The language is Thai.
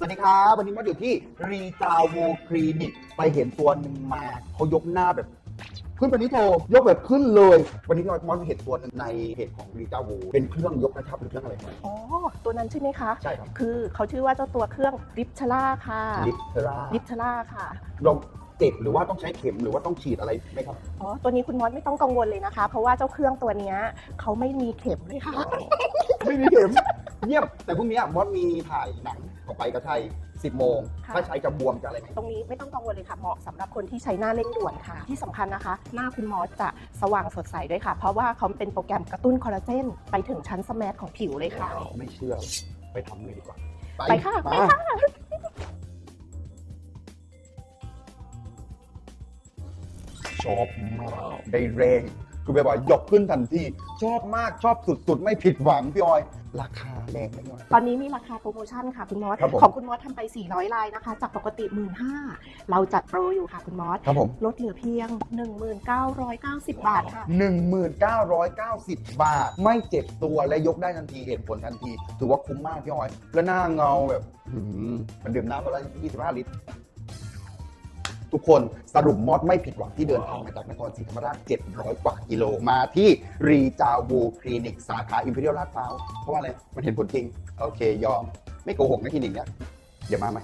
สวัสดีครับ วันนี้มาอยู่ที่รีจาวูคลินิกไปเห็นตัวหนึ่งมาเขายกหน้าแบบ ขึ้นไปนี้โทยกแบบขึ้นเลย วันนี้เรามอนเห็นตัวหนึ่งในเพจของรีจาวูเป็นเครื่องยกกระชับหรือเครื่องอะไรครับ อ๋อ ตัวนั้นใช่ไหมคะ ใช่ครับ คือเขาชื่อว่าเจ้าตัวเครื่องริปชล่าค่ะลิปเทราริปชล่าค่ะเราเจ็บหรือว่าต้องใช้เข็มหรือว่าต้องฉีดอะไรไหมครับ อ๋อ ตัวนี้คุณมอสไม่ต้องกังวลเลยนะคะ เพราะว่าเจ้าเครื่องตัวเนี้ยเขาไม่มีเข็มเลยค่ะ ไม่มีเข็มเยี่ยม แต่พรุ่งนี้มอสมีถ่ายหนังออกไปกับไทย 10 โมง ค่ะ ถ้าใช้จะบวมจะอะไรไหมตรงนี้ไม่ต้องกังวลเลยค่ะเหมาะสำหรับคนที่ใช้หน้าเร่งด่วนค่ะ ที่สำคัญนะคะ หน้าคุณมอสจะสว่างสดใสด้วยค่ะ เพราะว่าเขาเป็นโปรแกรมกระตุ้นคอลลาเจนไปถึงชั้นสแมทของผิวเลยค่ะ ไม่เชื่อ ไปทำเลยดีกว่า ไปค่ะไปค่ะ ชอบมากได้แรง คือแบบว่ายกขึ้นทันทีชอบมากชอบสุดๆ ไม่ผิดหวังพี่ออย ราคาแรงไหมพี่ออย ตอนนี้มีราคาโปรโมชั่นค่ะคุณมอส ครับผม ของคุณมอสทำไป 400 ลายนะคะ จากปกติ 1 5ื่นเราจัดโปรอยู่ค่ะคุณมอส ครับผม ลดเหลือเพียง 1990 บาทค่ะ 1990 บาท ไม่เจ็บตัวและยกได้ทันทีเห็นผลทันที ถือว่าคุ้มมากพี่ออย แล้วหน้าเงาแบบหืมมันดื่มน้ำวันละ25 ลิตร ทุกคนสรุปมอดไม่ผิดหวังที่เดินทางมาจากนครศรีธรรมราช 700 กว่ากิโลมาที่รีจาวูคลินิกสาขาอิมพีเรียลลาดพร้าวเพราะว่าอะไร มันเห็นผลจริง โอเค ยอม ไม่โกหกนะคลินิกเนี้ยเดี๋ยวมาไหม